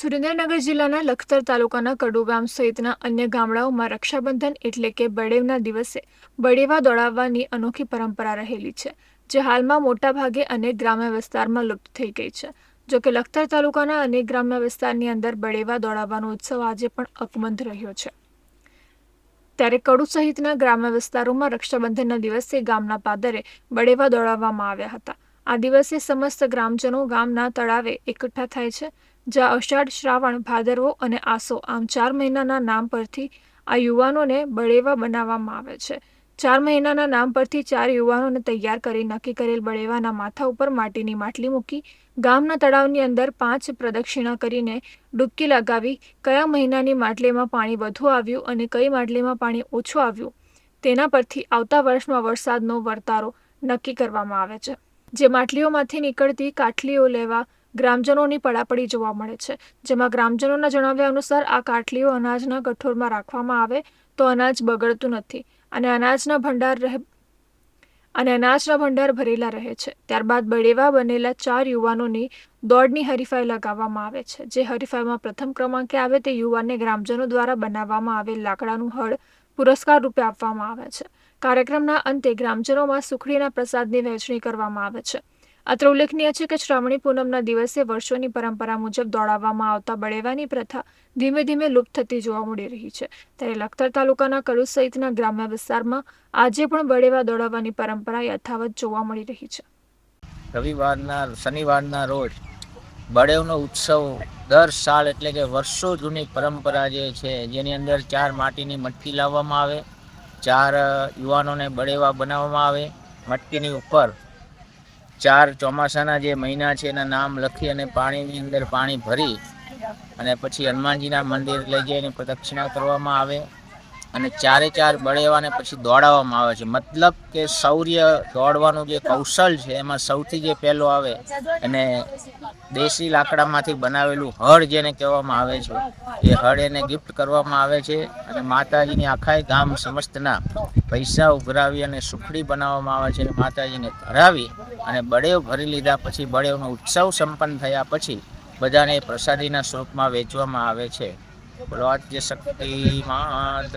સુરેન્દ્રનગર જિલ્લાના લખતર તાલુકાના કડુ ગામ સહિતના અન્ય ગામડાઓમાં રક્ષાબંધન એટલે કે બળેવના દિવસે બળેવા દોડાવવાની અનોખી પરંપરા રહેલી છે, જે હાલમાં મોટાભાગે અનેક ગ્રામ્ય વિસ્તારમાં લુપ્ત થઈ ગઈ છે. જો કે લખતર તાલુકાના અનેક ગ્રામ્ય વિસ્તારની અંદર બળેવા દોડાવવાનો ઉત્સવ આજે પણ અકબંધ રહ્યો છે. ત્યારે કડુ સહિતના ગ્રામ્ય વિસ્તારોમાં રક્ષાબંધનના દિવસે ગામના પાદરે બળેવા દોડાવવામાં આવ્યા હતા. આ દિવસે સમસ્ત ગ્રામજનો ગામના તળાવે એકઠા થાય છે. જ્યાં અષાઢ શ્રાવણ ભાદરવો અને આસો આમ ચાર મહિનાના નામ પરથી આ યુવાનોને બળેવા બનાવવામાં આવે છે. ચાર મહિનાના નામ પરથી ચાર યુવાનોને તૈયાર કરી નક્કી કરેલ બળેવાના માથા ઉપર માટીની માટલી મૂકી, ગામના તળાવની અંદર પાંચ પ્રદક્ષિણા કરીને ડૂબકી લગાવી, કયા મહિનાની માટલીમાં પાણી વધુ આવ્યું અને કઈ માટલીમાં પાણી ઓછું આવ્યું, તેના પરથી આવતા વર્ષમાં વરસાદનો વર્તારો નક્કી કરવામાં આવે છે. જે માટલીઓમાંથી નીકળતી કાટલીઓ લેવા ગ્રામજનોની પડાપડી જોવા મળે છે. જેમાં ગ્રામજનોના જણાવ્યા અનુસાર આ કાટલીઓ અનાજના કઠોરમાં રાખવામાં આવે તો અનાજ બગડતું નથી અને અનાજના ભંડાર રહે, અને અનાજના ભંડાર ભરેલા રહે છે. ત્યારબાદ બળેવા બનેલા ચાર યુવાનોની દોડની હરીફાઈ લગાવવામાં આવે છે. જે હરીફાઈમાં પ્રથમ ક્રમાંકે આવે તે યુવાનને ગ્રામજનો દ્વારા બનાવવામાં આવેલ લાકડાનું હળ પુરસ્કાર રૂપે આપવામાં આવે છે. કાર્યક્રમના અંતે ગ્રામજનોમાં સુખડીના પ્રસાદની વહેંચણી કરવામાં આવે છે. અત્રે ઉલ્લેખનીય છે કે શ્રાવણી પૂનમના દિવસે વર્ષોની પરંપરા મુજબ દોડાવવામાં આવતા બળેવાની પ્રથા ધીમે ધીમે લુપ્ત થતી જોવા મળી રહી છે. ત્યારે લખતર તાલુકાના કડુ સહિતના ગ્રામ્ય વિસ્તારમાં આજે પણ બળેવા દોડાવવાની પરંપરા યથાવત જોવા મળી રહી છે. રવિવારના, શનિવારના રોજ બળેવનો ઉત્સવ દર સાલ એટલે કે વર્ષો જૂની પરંપરા જે છે, જેની અંદર ચાર માટીની મટકી લાવવામાં આવે, ચાર યુવાનોને બળેવા બનાવવામાં આવે, મટકીની ઉપર ચાર ચોમાસાના જે મહિના છે એના નામ લખી અને પાણીની અંદર પાણી ભરી અને પછી હનુમાનજીના મંદિર લઈ જઈને પ્રદક્ષિણા કરવામાં આવે અને ચારે ચાર બળેવાને પછી દોડાવવામાં આવે છે. મતલબ કે શૌર્ય દોડવાનું જે કૌશલ છે એમાં સૌથી જે પહેલો આવે અને દેશી લાકડામાંથી બનાવેલું હળ જેને કહેવામાં આવે છે. એ હળ એને ગિફ્ટ કરવામાં આવે છે અને માતાજીની આખાય ગામ સમસ્તના પૈસા ઉઘરાવી અને સુખડી બનાવવામાં આવે છે અને માતાજીને ધરાવી અને બળેવ ભરી લીધા પછી બળેવનો ઉત્સવ સંપન્ન થયા પછી બધાને પ્રસાદીના સ્વરૂપમાં વેચવામાં આવે છે. બોલો, આદ્ય શક્તિ માત